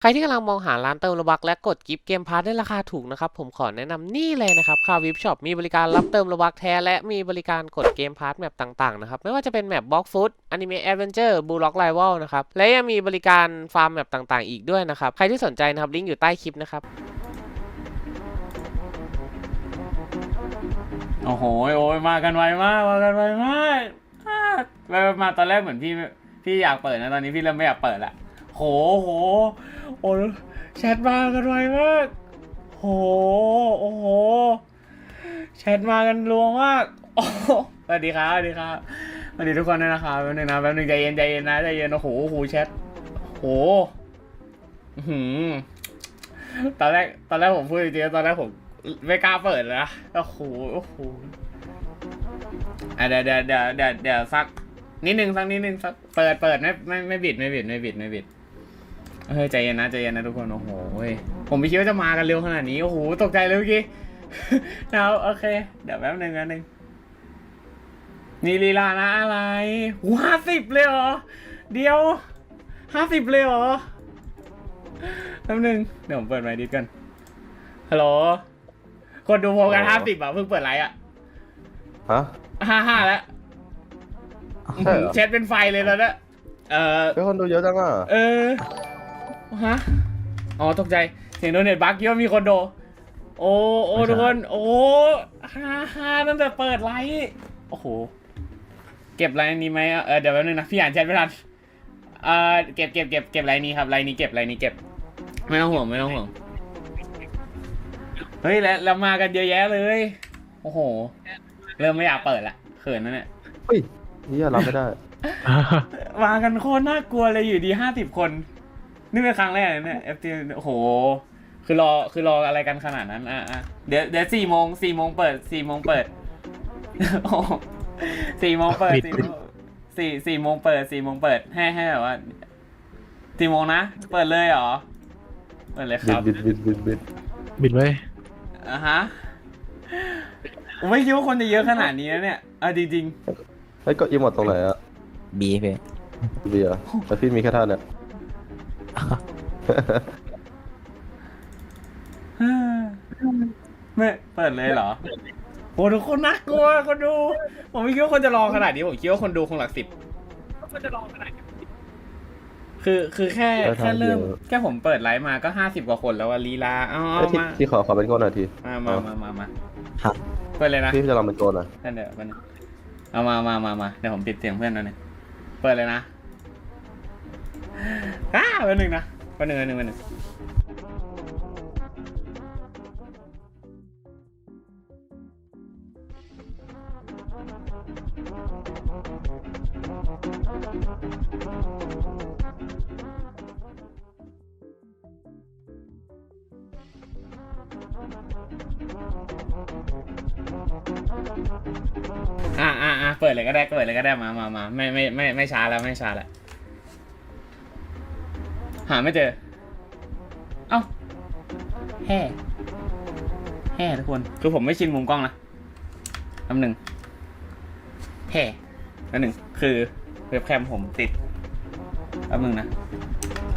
ใครที่กำลังมองหาร้านเติมโลบักและกดกิฟต์เกมพาร์ทได้ราคาถูกนะครับ ผมขอแนะนำนี่เลยนะครับคาวิปช็อปมีบริการรับเติมโลบักแท้ และมีบริการกดเกมพาร์ทแมปต่างๆนะครับ ไม่ว่าจะเป็นแมปบล็อกฟุตอนิเมะแอดเวนเจอร์บูล็อกไ i วลนะครับ และยังมีบริการฟาร์มแมปต่างๆ อีกด้วยนะครับ ใครที่สนใจนะครับ ลิงก์อยู่ใต้คลิปนะครับ โอ้โหโอ้ยมากันไวมากมากันไวมากอ่าไปๆมาตอนแรกเหมือนพี่พี่อยากเปิดนะตอนนี้พี่เริ่มไม่อยากเปิดละ โหโหโอ้แชทมากันไวมาก โห โอ้โห แชทมากันรัวมากโอ้สวัสดีครับ สวัสดีครับ สวัสดีทุกคนด้วยนะครับแป๊บนึงนะ แป๊บนึงใจเย็นใจเย็นนะใจเย็น โอ้โห โอ้โห แชท โหอื้อหือตอนแรก ตอนแรกผมพูดจริงๆตอนแรกผมไม่กล้าเปิดนะ โอ้โห โอ้โหเดี๋ยวเดี๋ยวเดี๋ยวเดี๋ยวเดี๋ยวสักนิดนึงสักนิดนึงสัก เปิดเปิดไม่ไม่ไม่บิดไม่บิดไม่บิดไม่บิด เฮ้ยใจเย็นนะใจเย็นนะทุกคนโอ้โหเว้ยผมไม่คิดว่าจะมากันเร็วขนาดนี้โอ้โหตกใจเลยเมื่อกี้เอาโอเค เดี๋ยวแป๊บนึงแป๊บนึงนี่ลีลานะอะไรห้าสิบเลยเหรอ เดียวห้าสิบเลยเหรอแป๊บนึงเดี๋ยวผมเปิดไมค์ดิสกันฮัลโหลคนดูโพกันห้าสิบอะเพิ่งเปิดไลฟ์อะฮะห้าห้าแล้วใช่เหรอแชทเป็นไฟเลยแล้วนะเออเป็นคนดูเยอะจังอะเออ ฮะ อ๋อ ตกใจ เสียงโดนเน็ตบั๊กคิดว่ามีคนโด โอ้ โอ้ไม่ใช่ทุกคน โอ้ฮ่าฮ่าตั้งแต่เปิดไลฟ์โอ้โห เก็บไลน์นี้ไหมอะเออเดี๋ยวแป๊บนึงนะ พี่อ่านแชทไม่ทันเอ่อเก็บเก็บเก็บเก็บไลน์นี้ครับไลน์นี้เก็บไลน์นี้เก็บ ไม่ต้องห่วงไม่ต้องห่วง เฮ้ยแล้วแล้วมากันเยอะแยะเลย โอ้โห เริ่มไม่อยากเปิดละเขินนะเนี่ยเฮ้ยนี่รับไม่ได้ มากันโคตรน่ากลัวเลยอยู่ดีห้าสิบคน นี่เป็นครั้งแรกเลยเนี่ย FT โอ้โห คือรอคือรออะไรกันขนาดนั้นอะอะเดี๋ยวเดี๋ยวสี่โมงสี่โมงเปิดสี่โมงเปิดโอ้โหสี่โมงเปิดสี่โมงสี่สี่โมงเปิดสี่โมงเปิดให้ให้แบบว่าสี่โมงนะเปิดเลยเหรอเปิดเลยคบิดรับบิดบิดบิดบิดบิดไว้อะฮะผมไม่คิดว่าคนจะเยอะขนาดนี้นะเนี่ยเอาจริงเฮ้ยก็อีหมดตรงไหนอะบีเพ่เบียร์แต่พี่มีแค่ท่าเนี่ยๆ ไม่เปิดเลยเหรอโอ้ทุกคนน่ากลัวคนดู ผมไม่คิดว่าคนจะรอขนาดนี้ ผมคิดว่าคนดูคงหลักสิบคือคือแค่แค่เริ่มแค่ผมเปิดไลฟ์มาก็ห้าสิบกว่าคนแล้วอะลีลาเอ๋อเอ้ยที่มาที่ขอขอเป็นคนหน่อยที มามามามามาครับ เปิดเลยนะ พี่จะลองเป็นโจนอะนั่นเดี๋ยวมันงเอามามามามาเดี๋ยวผมปิดเสียงเพื่อนหน่อยหนึงเปิดเลยนะ อ้าวันหนึ่งนะวันหนึ่งวันหนึ่งวันหนึ่งอ่าอ่าอ่าเปิดเลยก็ได้เปิดเลยก็ได้มามามาไม่ไม่ไม่ไม่ช้าแล้วไม่ช้าแล้ว หาไม่เจอ เอ้าแห่แห่ทุกคน คือผมไม่ชินมุมกล้องนะลำหนึ่งแห่ลำหนึ่ง คือเว็บแคมผมติดลำหนึ่งนะ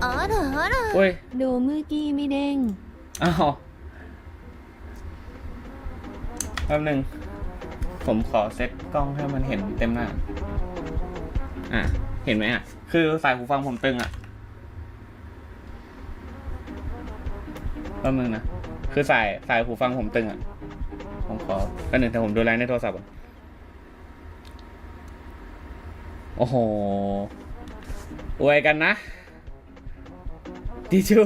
อ๋อเหรอเหรอดูมือกี้ไม่เด้งอ้าวลำหนึ่ง ผมขอเซ็ตกล้องให้มันเห็นเต็มหน้า อะ เห็นไหมอะ คือสายหูฟังผมตึงอะ แป๊บนึงนะ คือสายสายหูฟังผมตึงอะ ผมขอแป๊บนึงแต่ผมดูไลน์ในโทรศัพท์ก่อนโอ้โหอวยกันนะดิจู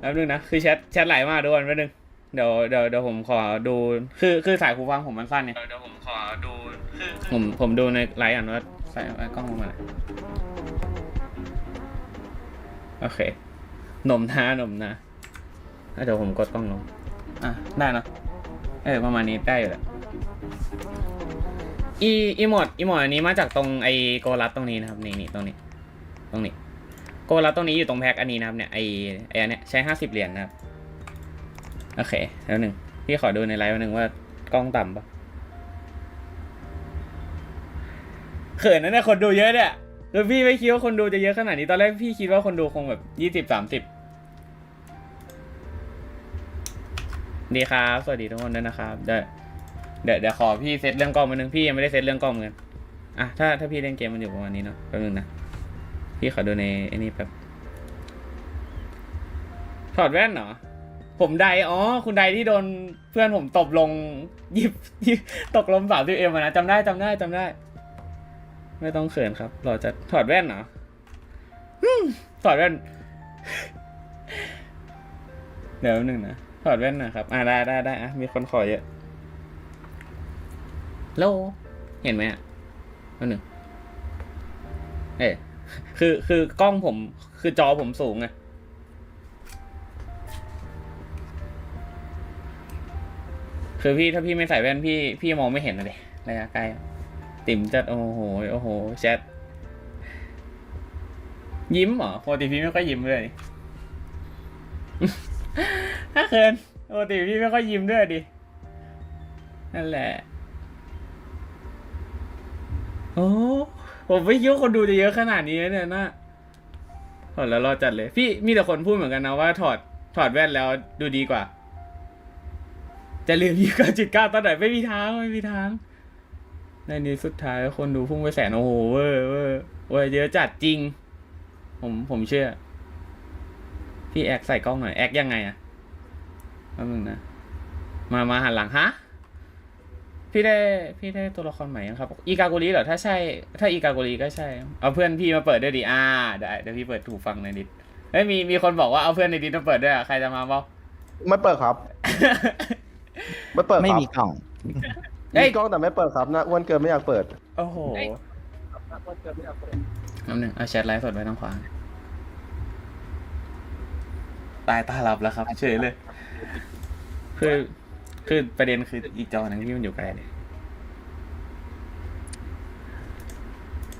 แป๊บนึงนะ คือแชทแชทไหลมาด้วยแป๊บนึง เดี๋ยวเดี๋ยวเดี๋ยวผมขอดู คือคือสายหูฟังผมมันสั้นเนี่ย เดี๋ยวผมขอดูคือผมผมดูในไลน์อะว่าใส่ไอ้กล้องลงมาหน่อยโอเค หนมนาหนมนาอะ เดี๋ยวผมกดกล้องลง อะ ได้เนอะเออประมาณนี้ได้อยู่แหละอีอีโหมดอีโหมดอันนี้มาจากตรงไอโกลัสตรงนี้นะครับนี่นี่ตรงนี้ ตรงนี้ โกลัสตรงนี้อยู่ตรงแพ็คอันนี้นะครับเนี่ยไอไออันเนี้ยใช้ห้าสิบเหรียญนะครับโอเคแล้วหนึ่งพี่ขอดูในไลฟ์วันหนึ่งว่ากล้องต่ำปะเขินนะเนี่ยคนดูเยอะเนี่ยคือพี่ไม่คิดว่าคนดูจะเยอะขนาดนี้ตอนแรกพี่คิดว่าคนดูคงแบบยี่สิบสามสิบ ดีครับ สวัสดีทุกคนด้วยนะครับเดี๋ยวเดี๋ยวเดี๋ยวขอพี่เซตเรื่องกล้องมานึงพี่ยังไม่ได้เซตเรื่องกล้องเหมือนกันอะถ้าถ้าพี่เล่นเกมมันอยู่ประมาณนี้เนาะแป๊บนึงนะพี่ขอดูในไอ้นี่แป๊บถอดแว่นเหรอผมไดอ๋อ คุณไดที่โดนเพื่อนผมตบลงยิบยิบตกลมสามสิบเอ็มนะจำได้จำได้จำได้ ไม่ต้องเขินครับ เราจะถอดแว่นเหรอถอดแว่น เดี๋ยวหนึ่งนะ ถอดแว่นหนะครับ อ่าได้ได้ได้อะมีคนขอเยอะโลเห็นไหมอะแป๊บหนึ่งเอ้คือคือกล้องผม คือจอผมสูงไงคือพี่ถ้าพี่ไม่ใส่แว่นพี่พี่มองไม่เห็นเลยระยะใกล้ติ่มจัดโอ้โหโอ้โหแชทยิ้มเหรอปกติพี่ไม่ค่อยยิ้มเลย ถ้าเขินปกติพี่ไม่ค่อยยิ้มด้วยดิ นั่นแหละ โอ้ผมไม่คิดว่าคนดูจะเยอะขนาดนี้เนี่ยนะถอดแล้วรอจัดเลย พี่มีแต่คนพูดเหมือนกันนะว่าถอดถอดแว่นแล้วดูดีกว่า จะลืมยี่สิบจุดเก้าตอนไหนไม่มีทางไม่มีทาง ในนี้สุดท้ายคนดูพุ่งไปแสนโอ้โหเวอร์เวอร์เวอร์เยอะจัดจริง ผมผมเชื่อ พี่แอคใส่กล้องหน่อย แอคยังไงอะ แป๊บนึงนะ มา มาหันหลังฮะ พี่ได้พี่ได้ตัวละครใหม่ยังครับ อีกาโกริเหรอ ถ้าใช่ ถ้าอีกาโกริก็ใช่ เอาเพื่อนพี่มาเปิดด้วยดิอ่าได้เดี๋ยวพี่เปิดถูกฟังในดิสเฮ้ยมีมีคนบอกว่าเอาเพื่อนในดิสมาเปิดด้วยอะใครจะมาเปล่าไม่เปิดครับ ไม่เปิดครับ ไม่มีกล่องเอ้ยมีกล้องแต่ไม่เปิดครับนะอ้วนเกินไม่อยากเปิดโอ้โหน้ำหนึ่งเอาแชทไลฟ์สดไว้ทางขวา ตายตาหลับแล้วครับ เฉยเลย คือคือประเด็นคืออีกจอหนึงที่มันอยู่ไกลเลย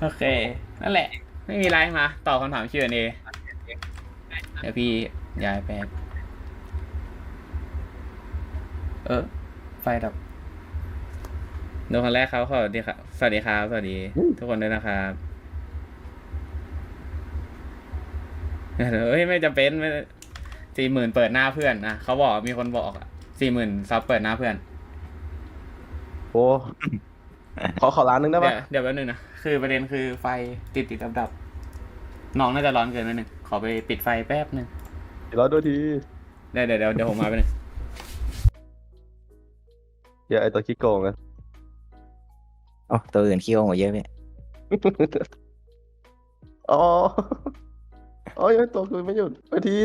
โอเค นั่นแหละ ไม่มีไรมาตอบคำถาม Q&A เดี๋ยวพี่ย้ายแป๊บเออ ไฟดับดูคนแรกครับสวัสดีครับสวัสดีครับ สวัสดี ทุกคนด้วยนะครับเฮ้ย ไม่จำเป็นไม่ สี่หมื่นเปิดหน้าเพื่อนนะเขาบอกมีคนบอกสี่หมื่นซับเปิดหน้าเพื่อน โอ้ขอขอร้านนึงได้เดี๋ปะยวเดี๋ยวแป๊บนึงนะ คือประเด็นคือไฟติดติดดับดับๆน้องน่าจะร้อนเกินไปหนึ่งขอไปปิดไฟแป๊บหนึ่งเดี๋ยวรอดูทีเดี๋ยวเดี๋ยวเดี๋ยวเดี๋ยวผมมาไปหนึ่งอย่าไอตัวขี้โกงนะโอ้ตัวอื่นขี้โกงกว่าเยอะพี่อ๋อ อ๋อยังตัวคือไม่หยุดไปที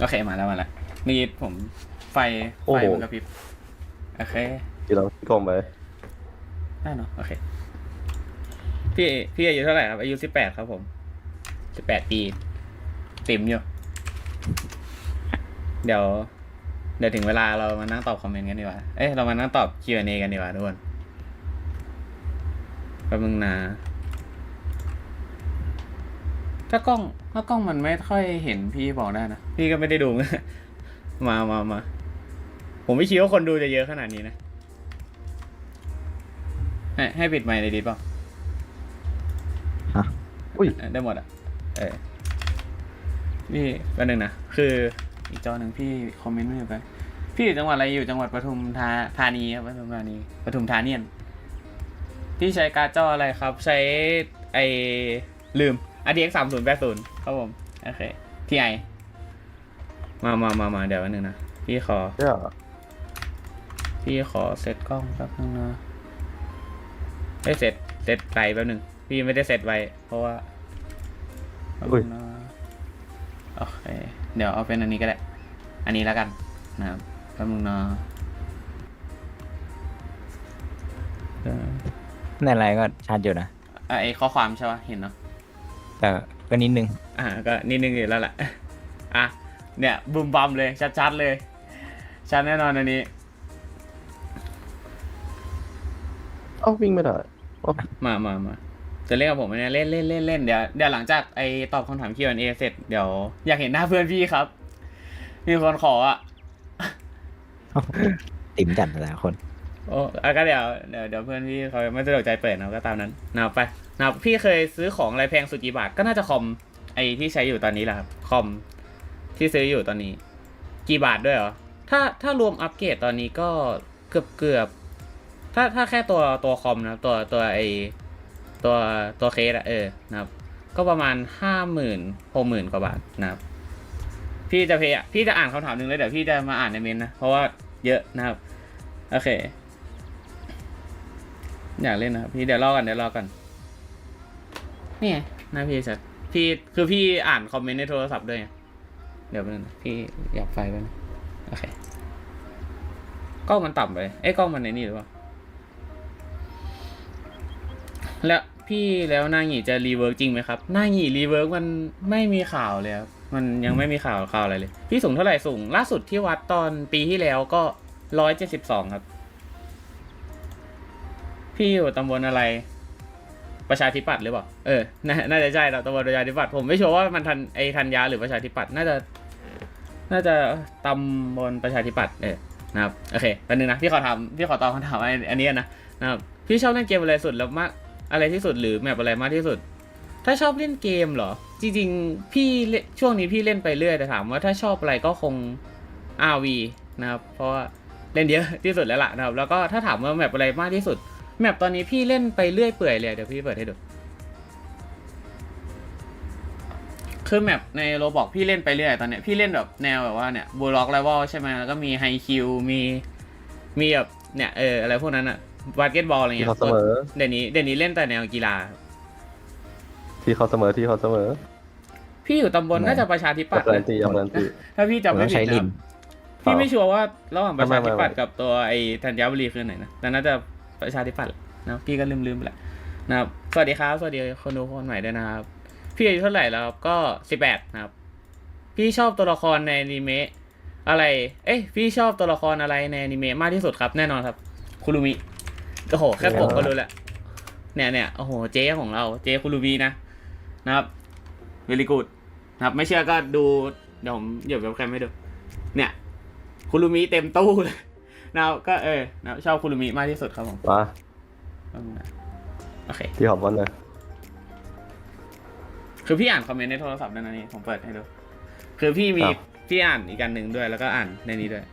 โอเคมาแล้วมาแล้วนี่ผมไฟไฟมันกระพริบโอเคที่เราขี้โกงไปได้เนาะโอเคพี่พี่อายุเท่าไหร่ครับ อายุสิบแปดครับผมสิบแปดปีติ่มอยู่ เดี๋ยว เดี๋ยวถึงเวลาเรามานั่งตอบคอมเมนต์กันดีกว่า เอ้ยเรามานั่งตอบ Q&A กันดีกว่าทุกคนแป๊บนึงนะ ถ้ากล้องถ้ากล้องมันไม่ค่อยเห็นพี่บอกได้นะ พี่ก็ไม่ได้ดู มามามาผมไม่คิดว่าคนดูจะเยอะขนาดนี้นะ ให้ให้ปิดไมค์เลยดีเปล่าอุ้ยเออได้หมดอะ เออนี่แป๊บนึงนะ คืออีกจอหนึ่งพี่คอมเมนต์ไม่ไป พี่อยู่จังหวัดอะไรอยู่จังหวัดปทุมธาธานีครับปทุมธานีปทุมธาเนียนพี่ใช้การ์ดจออะไรครับ ใช้ไอลืม RTX 3 0 8 0ครับผม โอเคที่ไอมามามามาเดี๋ยวแป๊บนึงนะ พี่ขอเนี่ยพี่ขอเซตกล้องแป๊บนึงนะไม่เซตเซตไกลแป๊บนึง พี่ไม่ได้เซตไว้ เพราะว่าแป๊บนึงนะโอเค เดี๋ยวเอาเป็นอันนี้ก็ได้ อันนี้แล้วกันนะครับแป๊บนึงนะเออในไลน์ก็ชัดอยู่นะอะไอข้อความใช่ปะเห็นเนาะ แต่ก็นิดนึง อ่าก็นิดนึงอยู่แล้วแหละอะเนี่ยบุมบัมเลยชัดๆเลยชัดแน่นอนอันนี้เอ้าวิ่งไม่ได้มามามาจะเล่นกับผมไหมเนี่ยเล่นเล่นเล่นเล่นเดี๋ยวเดี๋ยวหลังจากไอตอบคำถาม Q&A เสร็จเดี๋ยวอยากเห็นหน้าเพื่อนพี่ครับ มีคนขออะติ่มจัดแต่ละคน โอ้อะก็เดี๋ยวเดี๋ยวเดี๋ยวเพื่อนพี่เขาไม่สะดวกใจเปิดนะก็ตามนั้นนะครับไป นะครับพี่เคยซื้อของอะไรแพงสุดกี่บาทก็น่าจะคอมไอที่ใช้อยู่ตอนนี้แหละครับคอมที่ซื้ออยู่ตอนนี้ กี่บาทด้วยเหรอถ้าถ้ารวมอัปเกรดตอนนี้ก็เกือบเกือบถ้าถ้าแค่ตัวตัวคอมนะตัวตัวไอตัวตัวเคสอะเออนะครับ ก็ประมาณห้าหมื่นหกหมื่นกว่าบาทนะครับ พี่จะเพย์พี่จะอ่านคำถามหนึ่งเลยเดี๋ยวพี่จะมาอ่านในเมนนะเพราะว่าเยอะนะครับ โอเค อยากเล่นนะครับ พี่เดี๋ยวรอกันเดี๋ยวรอกัน นี่ไงหน้าพี่ชัดพี่คือพี่อ่านคอมเมนต์ในโทรศัพท์ด้วยไงเดี๋ยวนึงนะพี่อยากไฟไปนะโอเคกล้องมันต่ำไปเอ้กล้องมันในนี่หรือเปล่าแล้วพี่แล้วน้าหงีจะรีเวิร์กจริงไหมครับน้าหงีรีเวิร์กมันไม่มีข่าวเลยครับมันยังไม่มีข่าวข่าวอะไรเลย พี่สูงเท่าไหร่สูง ล่าสุดที่วัดตอนปีที่แล้วก็ร้อยเจ็ดสิบสองครับ พี่อยู่ตำบลอะไร ประชาธิปัตย์หรือเปล่า เออ น่าน่าจะใช่เราตำบลประชาธิปัตย์ผมไม่ชัวร์ว่ามันทันไอธัญญาหรือประชาธิปัตย์น่าจะ น่าจะตำบลประชาธิปัตย์เออ นะครับ โอเคแป๊บนึงนะ พี่ขอถาม พี่ขอตอบคำถามอันอันนี้นะ นะครับ พี่ชอบเล่นเกมอะไรสุดแล้วมาก อะไรที่สุดหรือแมปอะไรมากที่สุด ถ้าชอบเล่นเกมเหรอ จริงๆ พี่เล่นช่วงนี้พี่เล่นไปเรื่อยแต่ถามว่าถ้าชอบอะไรก็คง RV นะครับ เพราะว่าเล่นเยอะที่สุดแล้วล่ะนะครับ แล้วก็ถ้าถามว่าแมปอะไรมากที่สุด แมปตอนนี้พี่เล่นไปเรื่อยเปื่อยเลยเดี๋ยวพี่เปิดให้ดู คือแมปในโรบอกพี่เล่นไปเรื่อยตอนเนี้ยพี่เล่นแบบแนวแบบว่าเนี่ยบูล็อกไลวอลใช่ไหมแล้วก็มีไฮคิวมีมีแบบเนี่ยเอออะไรพวกนั้นอะบาสเกตบอลอะไรที่เงี้ยเขาเสมอ เดี๋ยวนี้เดี๋ยวนี้เล่นแต่แนวกีฬา ที่เขาเสมอที่เขาเสมอพี่อยู่ตำบลน่าจะประชาธิปัตย์การันนะตีการันตีถ้าพี่จำต้ไม่องผิใช้ดลินะนพี่ไม่ชัวร์ว่าระหว่างประชาธิปัตย์ไม่ไม่ไม่กับตัวไอ้ธัญบุรีคือไหนนะแต่น่าจะ ประชาธิปัตย์นะพี่ก็ลืมลืมๆไปละนะครับสวัสดีครับ สวัสดีคนดูคนใหม่ด้วยนะครับ พี่อายุเท่าไหร่แล้วครับก็สิบแปดนะครับ พี่ชอบตัวละครในอนิเมะอะไร เอ้ยพี่ชอบตัวละครอะไรในอนิเมะมากที่สุดครับแน่นอนครับคุรุมิโอ้โหแค่ผมก็รู้ล้วเนี่ยเนี่ยโอ้โหเจ๊ของเราเจ๊คุรุมินะนะครับเวลิกูดนะครับ ไม่เชื่อก็ดูเดี๋ยวผมเดี๋ยวเว็บแคมให้ดู เนี่ยคุรุมิเต็มตู้เลย นะครับก็เออนะครับชอบคุรุมิมากที่สุดครับผมมาโอเคที่หอมวันเลยคือพี่อ่านคอมเมนต์ในโทรศัพท์ด้วยนะนี่ผมเปิดให้ดูคือพี่มีครับพี่อ่านอีกอันหนึ่งด้วย แล้วก็อ่านในนี้ด้วย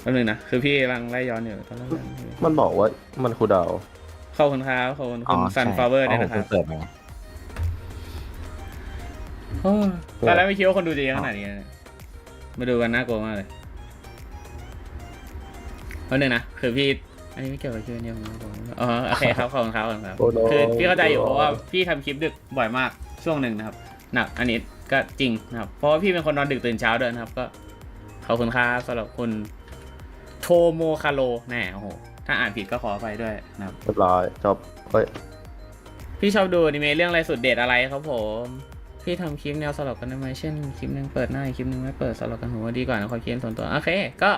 แป๊บนึงนะคือพี่กำลังไล่ย้อนอยู่ตอนแรกมันบอกว่ามันคูลดาวน์ขอบคุณครับขอบคุณอ๋คุอณซันฟลาเวอร์ด้วยนะคผรัมบเปิดมาโอ้ยตอนแรกไม่คิดว่าคนดูจะเยอะขนาดนี้นะมาดูกันน่ากลัวมากเลย แป๊บนึงนะคือพี่อันนี้ไม่เกี่ยวกับเชื่อเนี่ยผมผมอ๋อโอเคครับขอบคุณครับขอบคุณครับ โอ้โห คือพี่เข้าใจอยู่เพราะว่าพี่ทำคลิปดึกบ่อยมากช่วงหนึ่งนะครับหนักอันนี้ก็จริงนะครับ เพราะว่าพี่เป็นคนนอนดึกตื่นเช้าด้วยนะครับ ก็ขอบคุณครับสำหรับคุณโทโมคาโรแน่โอ้โหถ้าอ่านผิดก็ขอไปด้วยนะครับ เรียบร้อยจบเฮ้ยพี่ชอบดูอนิเมะเรื่องอะไรสุดเด็ดอะไรครับผม พี่ทำคลิปแนวสลับกันได้ไหมเช่นคลิปหนึ่งเปิดหน้าอีกคลิปหนึ่งไม่เปิดสลับกันหัวาดีกว่านะความคิดเห็นส่วนตัวโอเค ก็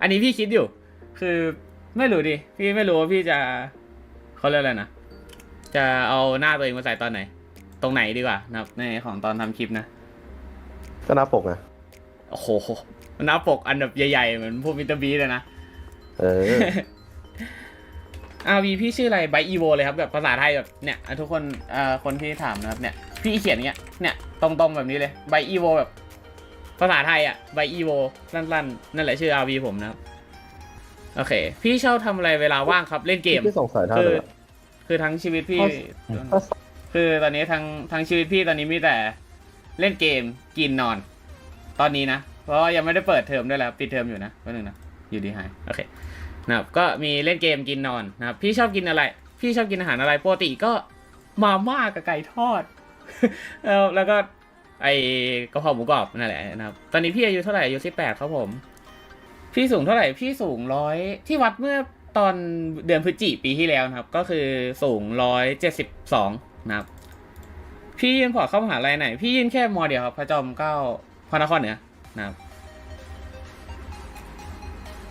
อันนี้พี่คิดอยู่ คือไม่รู้ดิ พี่ไม่รู้ว่าพี่จะเขาเรียกอะไรนะ จะเอาหน้าตัวเองมาใส่ตอนไหน ตรงไหนดีกว่านะครับในของตอนทำคลิปนะ ก็หน้าปกไงโอ้โหหน้าปกอันแบบใหญ่ๆเหมือนพวกมิสเตอร์บีเลยนะ เอออาวีพี่ชื่ออะไรไบอีโวเลยครับแบบภาษาไทยแบบเนี่ยอะทุกคนเอ่อคนที่ถามนะครับเนี่ยพี่เขียนอย่างเงี้ยเนี่ยตรงๆแบบนี้เลยไบอีโวแบบ ภาษาไทยอะไบอีโวสั้นๆนั่นแหละชื่ออาวีผมนะครับ โอเค พี่ชอบทำอะไรเวลาว่างครับ เล่นเกมพี่สงสัยท่าคืเลอยอะคือทั้งชีวิตพี่ ถ้าคือตอนนี้ทั้งทั้งชีวิตพี่ตอนนี้มีแต่เล่นเกมกินนอน ตอนนี้นะ เพราะว่ายังไม่ได้เปิดเทอมด้วยแล้วปิดเทอมอยู่นะแป๊บนึงนะอยู่ดีหายโอเคนะครับก็มีเล่นเกมกินนอนนะครับพี่ชอบกินอะไร พี่ชอบกินอาหารอะไรปกติก็มาม่ากับไก่ทอด แล้วแล้วก็ไอกระเพราหมูกรอบนั่นแหละนะครับตอนนี้พี่อายุเท่าไหร่อายุสิบแปดครับผม พี่สูงเท่าไหร่ พี่สูงร้อยที่วัดเมื่อตอนเดือนพฤศจิปีที่แล้วนะครับ ก็คือสูงร้อยเจ็ดสิบสองนะครับ พี่ยื่นพอร์ตเข้ามหาลัยไหน พี่ยื่นแค่มอเดียวครับพระจอมเก้าพระนครเหนือนะครับ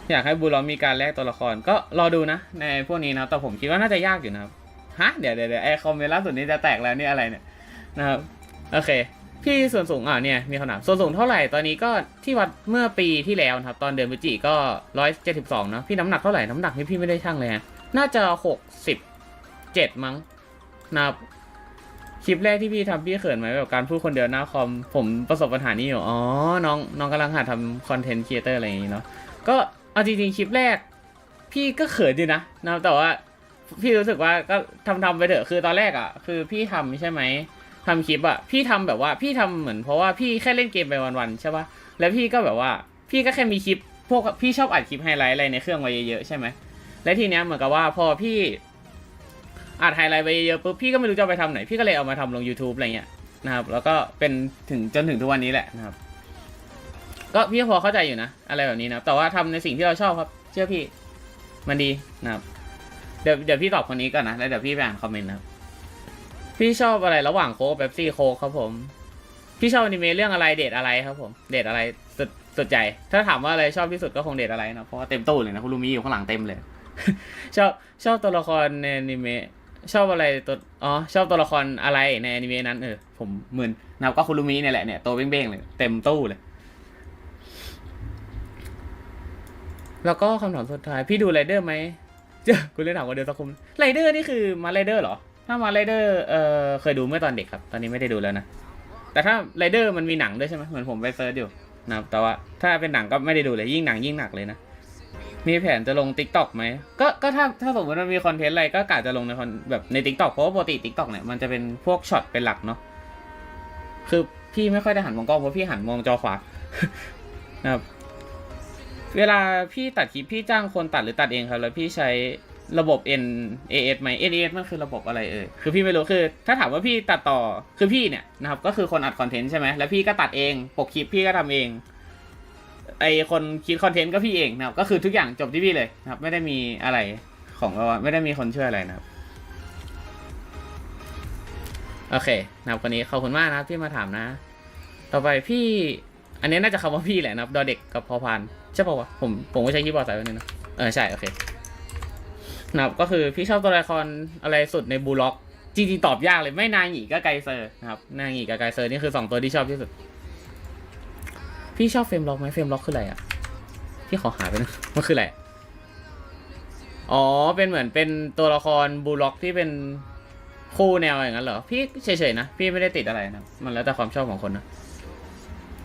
อยากให้บูลอมีการแลกตัวละครก็รอดูนะ ในพวกนี้นะแต่ผมคิดว่าน่าจะยากอยู่นะครับฮะเดี๋ยวเดี๋ยวเดี๋ยวไอคอมเมนต์ล่าสุดนี้จะแตกแล้วนี่อะไรเนี่ยนะครับ โอเค พี่ส่วนสูงอะเนี่ยมีคำถามส่วนสูงเท่าไหร่ตอนนี้ก็ที่วัดเมื่อปีที่แล้วนะครับตอนเดือนพฤศจิก็ร้อยเจ็ดสิบสองเนาะพี่น้ำหนักเท่าไหร่น้ำหนักนี่พี่ไม่ได้ชั่งเลยฮะน่าจะหกสิบเจ็ดมั้งนะครับคลิปแรกที่พี่ทำพี่เขินไหมแบบการพูดคนเดียวหน้าคอมผมประสบปัญหานี้อยู่อ๋อน้องน้องกำลังหัดทำคอนเทนต์ครีเอเตอร์อะไรอย่างนี้เนาะก็เอาจริงๆคลิปแรก พี่ก็เขินดีนะนะแต่ว่าพี่รู้สึกว่าก็ทำทำไปเถอะคือตอนแรกอะคือพี่ทำใช่ไหม ทำคลิปอะพี่ทำแบบว่าพี่ทำเหมือนเพราะว่าพี่แค่เล่นเกมไปวันๆใช่ปะแล้วพี่ก็แบบว่า พี่ก็แค่มีคลิป พวกพี่ชอบอัดคลิปไฮไลท์อะไรในเครื่องไว้เยอะๆใช่ไหมและทีเนี้ยเหมือนกับว่าพอพี่อัดไฮไลท์ไปเยอะปุ๊บพี่ก็ไม่รู้จะไปทำไหน พี่ก็เลยเอามาทำลง YouTube อะไรเงี้ยนะครับแล้วก็เป็นถึงจนถึงทุกวันนี้แหละนะครับ ก็พี่ก็พอเข้าใจอยู่นะ อะไรแบบนี้นะแต่ว่าทำในสิ่งที่เราชอบครับ เชื่อพี่มันดีนะครับ เดี๋ยวเดี๋ยวพี่ตอบคนนี้ก่อนนะแล้วเดี๋ยวพี่ไปอ่านคอมเมนต์นะครับ พี่ชอบอะไรระหว่างโค้กเบปซี่โค้กครับผม พี่ชอบอนิเมะเรื่องอะไรเดทอะไรครับผม เดทอะไรสุดสุดใจ ถ้าถามว่าอะไรชอบที่สุดก็คงเดทอะไรนะเพราะว่าเต็มตู้เลยนะคุณลูมิอยู่ข้างหลังเต็มเลย ชอบชอบตัวละครในอนิเมะชอบอะไรตัวอ๋อชอบตัวละครอะไรในอนิเมะนั้นเออผมมึนนับก็คุณลูมิเนี่ยแหละเนี่ยตัวเบ้งๆเลยเต็มตู้เลย แล้วก็คำถามสุดท้ายพี่ดูไรเดอร์ไหมเจ้าคุณเล่นถามคนเดียวสักคุมไรเดอร์นี่คือมาไรเดอร์เหรอ ถ้ามาไรเดอร์เออเคยดูเมื่อตอนเด็กครับ ตอนนี้ไม่ได้ดูแล้วนะ แต่ถ้าไรเดอร์มันมีหนังด้วยใช่ไหมเหมือนผมไปเซิร์ชอยู่นะครับแต่ว่าถ้าเป็นหนังก็ไม่ได้ดูเลยยิ่งหนังยิ่งหนักเลยนะ มีแผนจะลง t ิ k t o k ไหมก็ก็ถ้าถ้าสมมติมันมีคอนเทนต์อะไรก็กะจะลงในคอนแบบใน t ิ k t o k เพราะว่าปกติ t ิ k t o k เนี่ยมันจะเป็นพวกช็อตเป็นหลักเนาะคือพี่ไม่ค่อยได้หันมองกล้องเพราะพี่หันมองจอขวานะครับเวลาพี่ตัดคลิปพี่จ้างคนตัดหรือตัดเองครับ แล้วพี่ใช้ ระบบ N A S ไหม N A S มันคือระบบอะไรเอ่ยคือพี่ไม่รู้คือ ถ้าถามว่าพี่ตัดต่อคือพี่เนี่ยนะครับก็คือคนอัดคอนเทนต์ใช่ไหมแล้วพี่ก็ตัดเองปกคลิปพี่ก็ทำเองไอคนคิดคอนเทนต์ก็พี่เองนะครับก็คือทุกอย่างจบที่พี่เลยนะครับ ไม่ได้มีอะไรของเราไม่ได้มีคนช่วยอะไรนะครับโอเคนะครับวันนี้ขอบคุณมากนะครับที่มาถามนะ ต่อไปพี่ อันนี้น่าจะคำว่าพี่แหละนะครับ ดอเด็กกับพอพานใช่ป่าวะผมผมก็ใช้คีย์บอร์ดใส่ไว้นี่นะเออใช่โอเค นะครับก็คือพี่ชอบตัวละครอะไรสุดในบูล็อกจริงๆตอบยากเลยไม่นางหงีก็ไกเซอร์นะครับนางหงีกับไกเซอร์นี่คือสองตัวที่ชอบที่สุด พี่ชอบเฟรมล็อกไหมเฟรมล็อกคืออะไรอะพี่ขอหาไปนะมันคืออะไรอ๋อเป็นเหมือนเป็นตัวละครบูล็อกที่เป็นคู่แนวอย่างนั้นเหรอพี่เฉยๆนะพี่ไม่ได้ติดอะไรนะมันแล้วแต่ความชอบของคนนะ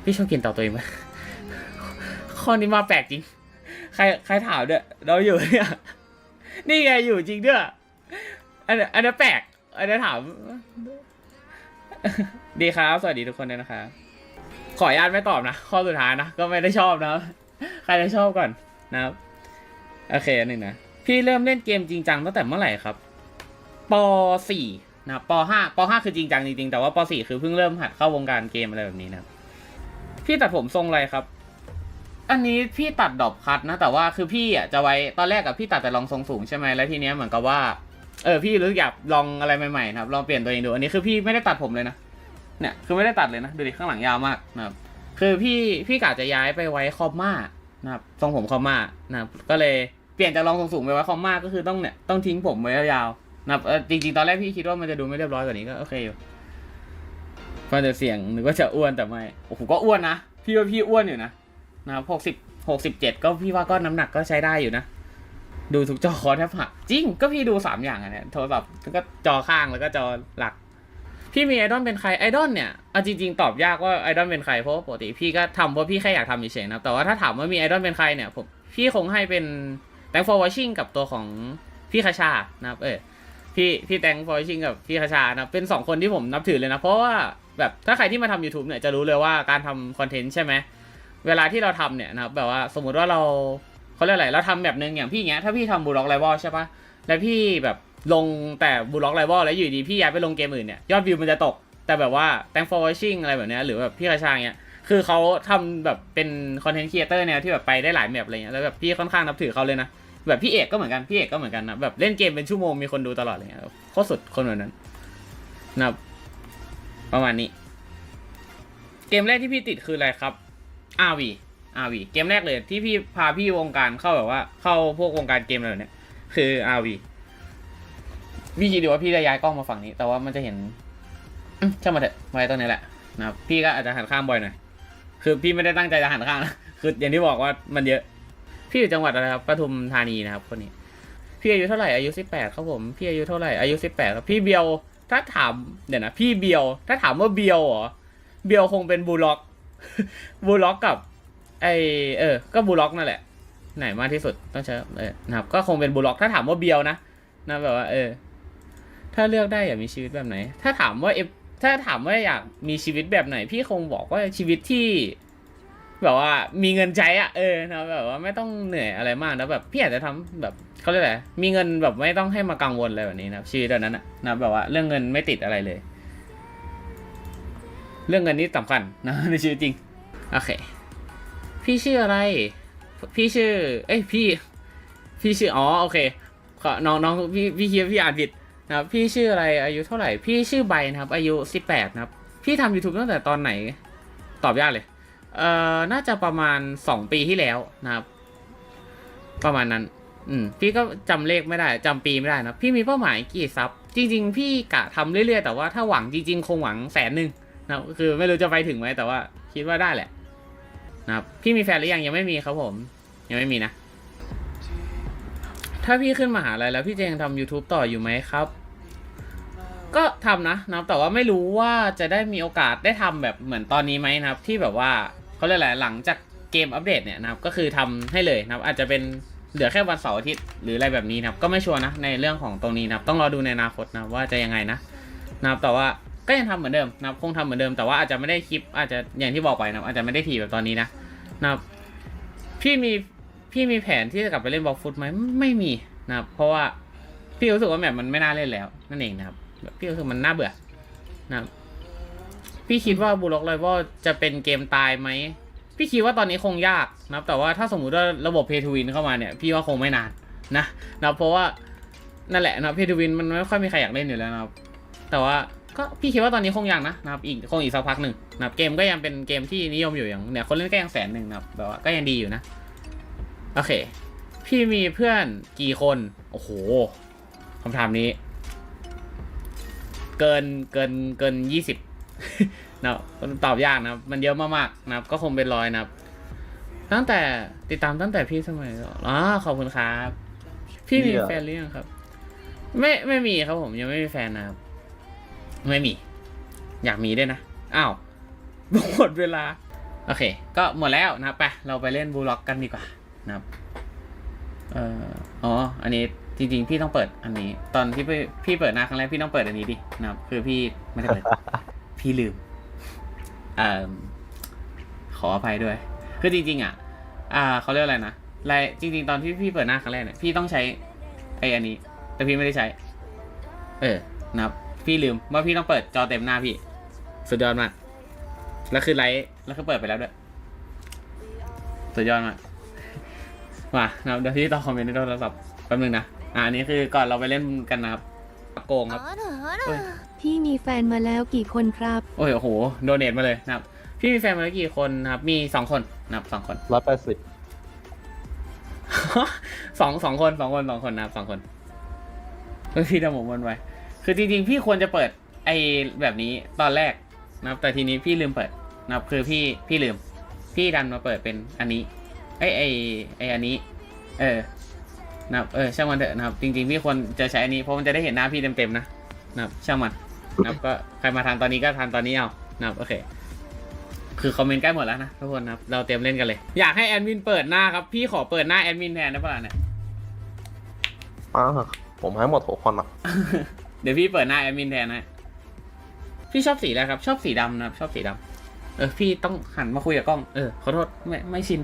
พี่ชอบกินเต่าตัวเองไหมข้อนี้มาแปลกจริง ใครใครถามด้วยเราอยู่เนี่ย นี่ไงอยู่จริงด้วยอันอันนี้แปลกอันนี้ถาม ดีครับ สวัสดีทุกคนด้วยนะครับขออนุญาตไม่ตอบนะ ข้อสุดท้ายนะ ก็ไม่ได้ชอบนะ ใครจะชอบก่อนนะครับ โอเคอันหนึ่งนะ พี่เริ่มเล่นเกมจริงจังตั้งแต่เมื่อไหร่ครับป .4 นะป .5 ป .5 คือจริงจังจริงๆแต่ว่าป .4 คือเพิ่งเริ่มหัดเข้าวงการเกมอะไรแบบนี้นะ พี่ตัดผมทรงอะไรครับ อันนี้พี่ตัดดอบคัทนะ แต่ว่าคือพี่อะจะไว้ตอนแรกกับพี่ตัดแต่ลองทรงสูงใช่ไหมแล้วทีเนี้ยเหมือนกับว่าเออพี่รู้อยากลองอะไรใหม่ๆนะครับลองเปลี่ยนตัวเองดูอันนี้คือพี่ไม่ได้ตัดผมเลยนะเนี่ยคือไม่ได้ตัดเลยนะดูดิข้างหลังยาวมากนะครับคือพี่พี่กะจะย้ายไปไว้คอมมานะครับทรงผมคอมมานะครับก็เลยเปลี่ยนจากรองทรงสูงไปไว้คอมมาก็คือต้องเนี่ยต้องทิ้งผมไว้ยาวๆนะครับจริงๆตอนแรกพี่คิดว่ามันจะดูไม่เรียบร้อยกว่านี้ก็โอเคอยู่ฟังแต่เสียงนึกว่าจะอ้วนแต่ไม่โอ้โหก็อ้วนนะพี่ว่าพี่อ้วนอยู่นะ นะครับหกสิบหกสิบเจ็ดก็พี่ว่าก็น้ำหนักก็ใช้ได้อยู่นะ ดูทุกจอคอแทบหักจริง ก็พี่ดูสามอย่างอะเนี่ยโทรศัพท์แล้วก็จอข้างแล้วก็จอหลัก พี่มีไอดอลเป็นใครไอดอลเนี่ยเอาจริง ๆ ตอบยากว่าไอดอลเป็นใครเพราะปกติพี่ก็ทำเพราะพี่แค่อยากทำเฉยๆนะแต่ว่าถ้าถามว่ามีไอดอลเป็นใครเนี่ยผมพี่คงให้เป็น Thank for watching กับตัวของพี่คาชานะครับเออพี่พี่ Thank for watching กับพี่คาชานะเป็นสองคนที่ผมนับถือเลยนะ เพราะว่าแบบถ้าใครที่มาทำ YouTube เนี่ยจะรู้เลยว่าการทำคอนเทนต์ใช่ไหม เวลาที่เราทำเนี่ยนะครับแบบว่าสมมุติว่าเราเขาเรียกอะไรเราทำแบบนึงอย่างพี่เงี้ยถ้าพี่ทำบูล็อกไลวอลใช่ปะแล้วพี่แบบลงแต่บูล็อกไลวอลแล้วอยู่ดีพี่ย้ายไปลงเกมอื่นเนี่ยยอดวิวมันจะตก แต่แบบว่า thank for watching อะไรแบบเนี้ยหรือแบบพี่กระชางเนี้ยคือเขาทำแบบเป็นคอนเทนต์ครีเอเตอร์แนวที่แบบไปได้หลายแมปอะไรเงี้ยแล้วแบบพี่ค่อนข้างนับถือเขาเลยนะแบบพี่เอกก็เหมือนกันพี่เอกก็เหมือนกันนะแบบเล่นเกมเป็นชั่วโมงมีคนดูตลอดอะไรเลยโคตรสุดคนแบบนั้นนะประมาณนี้ เกมแรกที่พี่ติดคืออะไรครับ RV RV เกมแรกเลยที่พี่พาพี่วงการเข้าแบบว่า เข้าพวกวงการเกมอะไรแบบเนี้ยคือ RV พี่คิดดูว่าพี่จะย้ายกล้องมาฝั่งนี้ แต่ว่ามันจะเห็นช่างมาเถอะไว้ตรงนี้แหละนะครับพี่ก็อาจจะหันข้างบ่อยหน่อยคือพี่ไม่ได้ตั้งใจจะหันข้างนะคืออย่างที่บอกว่ามันเยอะ พี่อยู่จังหวัดอะไรครับปทุมธานีนะครับ คนนี้ พี่อายุเท่าไหร่อายุสิบแปดครับผมพี่อายุเท่าไหร่อายุสิบแปดครับพี่เบียวถ้าถามเดี๋ยวนะพี่เบียว ถ้าถามว่าเบียวเหรอเบียวคงเป็นบูลล็อก บูล็อกกับ ไอเออ ก็บูล็อกนั่นแหละ ไหนมากที่สุดต้องใช้เออนะครับ ก็คงเป็นบูล็อกถ้าถามว่าเบียวนะนะแบบว่า เออ ถ้าเลือกได้อยากมีชีวิตแบบไหน ถ้าถามว่าเอฟถ้าถามว่าอยากมีชีวิตแบบไหน พี่คงบอกว่าชีวิตที่ แบบว่ามีเงินใช้อะเออนะแบบว่าไม่ต้องเหนื่อยอะไรมากนะแบบพี่อาจจะทำแบบเขาเรียกอะไรมีเงินแบบไม่ต้องให้มากังวลอะไรแบบนี้นะชีวิตแบบนั้นนะนะแบบว่าเรื่องเงินไม่ติดอะไรเลย เรื่องเงินนี่สำคัญนะในชีวิตจริง โอเค พี่ชื่ออะไร พี่ชื่อ เอ้ยพี่ พี่ชื่อ อ๋อ โอเคขอน้องน้องพี่พี่คิดว่าพี่อ่านผิดนะครับ พี่ชื่ออะไร อายุเท่าไหร่ พี่ชื่อใบนะครับ อายุสิบแปดนะครับ พี่ทำ YouTube ตั้งแต่ตอนไหน ตอบยากเลย เอ่อ น่าจะประมาณสองปีที่แล้วนะครับ ประมาณนั้น อืม พี่ก็จำเลขไม่ได้จำปีไม่ได้นะ พี่มีเป้าหมายกี่ซับ จริง ๆ พี่กะทำเรื่อยๆ แต่ว่าถ้าหวังจริง ๆ คงหวังแสนหนึ่ง นะครับคือไม่รู้จะไปถึงไหมแต่ว่าคิดว่าได้แหละนะครับพี่มีแฟนหรือยังยังไม่มีครับผม ยังไม่มีนะ ถ้าพี่ขึ้นมาหาลัยแล้วพี่จะยังทำ YouTube ต่ออยู่ไหมครับ ก็ทำนะนะครับแต่ว่าไม่รู้ว่าจะได้มีโอกาสได้ทำแบบเหมือนตอนนี้ไหมนะครับ ที่แบบว่าเขาเรียกอะไรหลังจากเกมอัปเดตเนี่ยนะครับก็คือทำให้เลยนะครับ อาจจะเป็นเหลือแค่วันเสาร์อาทิตย์หรืออะไรแบบนี้นะครับ ก็ไม่ชัวร์นะในเรื่องของตรงนี้นะครับ ต้องรอดูในอนาคตนะว่าจะยังไงนะนะครับแต่ว่า ก็ยังทำเหมือนเดิมนะครับคงทำเหมือนเดิมแต่ว่าอาจจะไม่ได้คลิป อาจจะอย่างที่บอกไปนะอาจจะไม่ได้ถี่แบบตอนนี้นะนะครับพี่มีพี่มีแผนที่จะกลับไปเล่นบอลฟุตไหมไม่มีนะครับเพราะว่าพี่รู้สึกว่าแบบมันไม่น่าเล่นแล้ว นั่นเองนะครับแบบพี่รู้สึกมันน่าเบื่อนะครับพี่คิดว่าบูล็อกไ i วอจะเป็นเกมตายไหมพี่คิดว่าตอนนี้คงยากนะครับแต่ว่าถ้าสมมุติว่าระบบเพย์ทูวินเข้ามาเนี่ยพี่ว่าคงไม่นานนะนะเพราะว่านั่นแหละนะเพย์ทูวินมันไม่ค่อยมีใครอยากเล่นอยู่แล้วนะครับแต่ว่า ก็พี่คิดว่าตอนนี้คงยังนะนะครับอีกคงอีกสักพักหนึ่งนะครับเกมก็ยังเป็นเกมที่นิยมอยู่อย่างเนี่ยคนเล่นก็ยังแสนหนึ่งนะครับแบบว่าก็ยังดีอยู่นะโอเค พี่มีเพื่อนกี่คนโอ้โหคำถามนี้ เกินเกินเกินยี่สิบนะครับตอบยากนะครับมันเยอะมากๆนะครับ ก็คงเป็นร้อยนะครับ ตั้งแต่ติดตามตั้งแต่พี่สมัยอ๋อขอบคุณครับ พี่มีเหี้ยแฟนหรือยังครับ ไม่ไม่มีครับผมยังไม่มีแฟนนะครับ ไม่มี อยากมีด้วยนะอ้าวหมดเวลา โอเค ก็หมดแล้วนะไปเราไปเล่นบูล็อกกันดีกว่านะครับเอ่ออ๋อ อันนี้จริงๆ พี่ต้องเปิดอันนี้ ตอนที่พี่พี่เปิดหน้าครั้งแรกพี่ต้องเปิดอันนี้ดินะครับ คือพี่ไม่ได้เปิด พี่ลืมเอ่อขออภัยด้วย คือจริง ๆ อะ อ่าเขาเรียกอะไรนะรจริง ๆ ตอนที่พี่เปิดหน้าครั้งแรกเนี่ยพี่ต้องใช้ไออันนี้ แต่พี่ไม่ได้ใช้ เออนะครับ พี่ลืมว่าพี่ต้องเปิดจอเต็มหน้าพี่ สุดยอดมาก แล้วคือไลท์แล้วก็เปิดไปแล้วด้วย สุดยอดมาก มาะเดี๋ยวพี่ต่อคอมเมนต์ในโทรศัพท์แป๊บนึงนะ อ่าอันนี้คือก่อนเราไปเล่นกันนะครับโกงครับ พี่มีแฟนมาแล้วกี่คนครับ โอ้ยโอ้โห โดเนทมาเลยนะครับ พี่มีแฟนมาแล้วกี่คนครับ มีสองคนนะครับสองคน ร้อยแปดสิบสองสองคนสองคนสองคนนะครับสองคนพี่ทำผมวนไว คือจริงๆ พี่ควรจะเปิดไอ้แบบนี้ตอนแรกนะครับ แต่ทีนี้พี่ลืมเปิดนะครับ คือพี่พี่ลืม พี่ดันมาเปิดเป็นอันนี้ไอ้ไอ้ไอ้อันนี้ เออนะครับเออช่างมันเถอะนะครับ จริงๆพี่ควรจะใช้อันนี้เพราะมันจะได้เห็นหน้าพี่เต็มๆนะนะครับช่างมันนะครับก็ใครมาทานตอนนี้ก็ทานตอนนี้เอานะครับโอเค คือคอมเมนต์ใกล้หมดแล้วนะทุกคนนะครับเราเตรียมเล่นกันเลย อยากให้แอดมินเปิดหน้าครับพี่ขอเปิดหน้าแอดมินแทนได้ปะล่ะเนี่ย อ้าวผมให้หมดทุกคนอะ เดี๋ยวพี่เปิดหน้าแอดมินแทนนะ พี่ชอบสีอะไรครับ ชอบสีดำนะครับ ชอบสีดำเออ พี่ต้องหันมาคุยกับกล้อง เออ ขอโทษ ไม่ไม่ชิน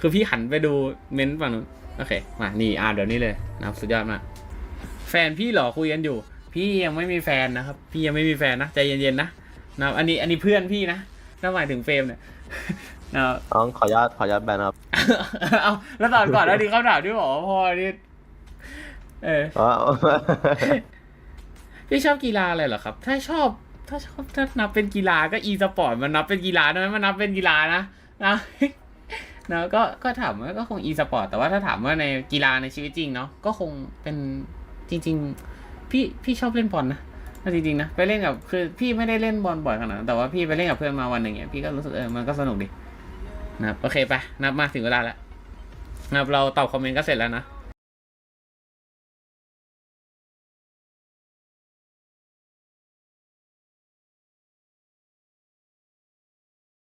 คือพี่หันไปดูเม้นต์ฝั่งนู้น โอเค มา นี่อ่าเดี๋ยวนี้เลยนะครับ สุดยอดมาก แฟนพี่เหรอคุยกันอยู่ พี่ยังไม่มีแฟนนะครับ พี่ยังไม่มีแฟนนะ ใจเย็นๆนะนะครับ อันนี้ อันนี้เพื่อนพี่นะถ้าหมายถึงเฟรมเนี่ยนะครับน้องขออนุญาตขออนุญาตแบนครับ เอาแล้วตอนก่อนแล้วดีเขาถามที่บอกว่าพ่อนี่ เอออ๋อพี่ชอบกีฬาอะไรเหรอครับ ถ้าชอบ ถ้าชอบถ้านับเป็นกีฬาก็อีสปอร์ตมันนับเป็นกีฬาได้ไหมมันนับเป็นกีฬานะนะนะก็ก็ถามว่าก็คงอีสปอร์ตแต่ว่าถ้าถามว่าในกีฬาในชีวิตจริงเนาะก็คงเป็นจริง ๆ พี่พี่ชอบเล่นบอลนะจริงๆนะไปเล่นกับคือพี่ไม่ได้เล่นบอลบ่อยขนาดนั้นแต่ว่าพี่ไปเล่นกับเพื่อนมาวันหนึ่งเนี่ยพี่ก็รู้สึกเออมันก็สนุกดีนะครับโอเคไปนับมาถึงเวลาแล้วนะครับเราตอบคอมเมนต์ก็เสร็จแล้วนะ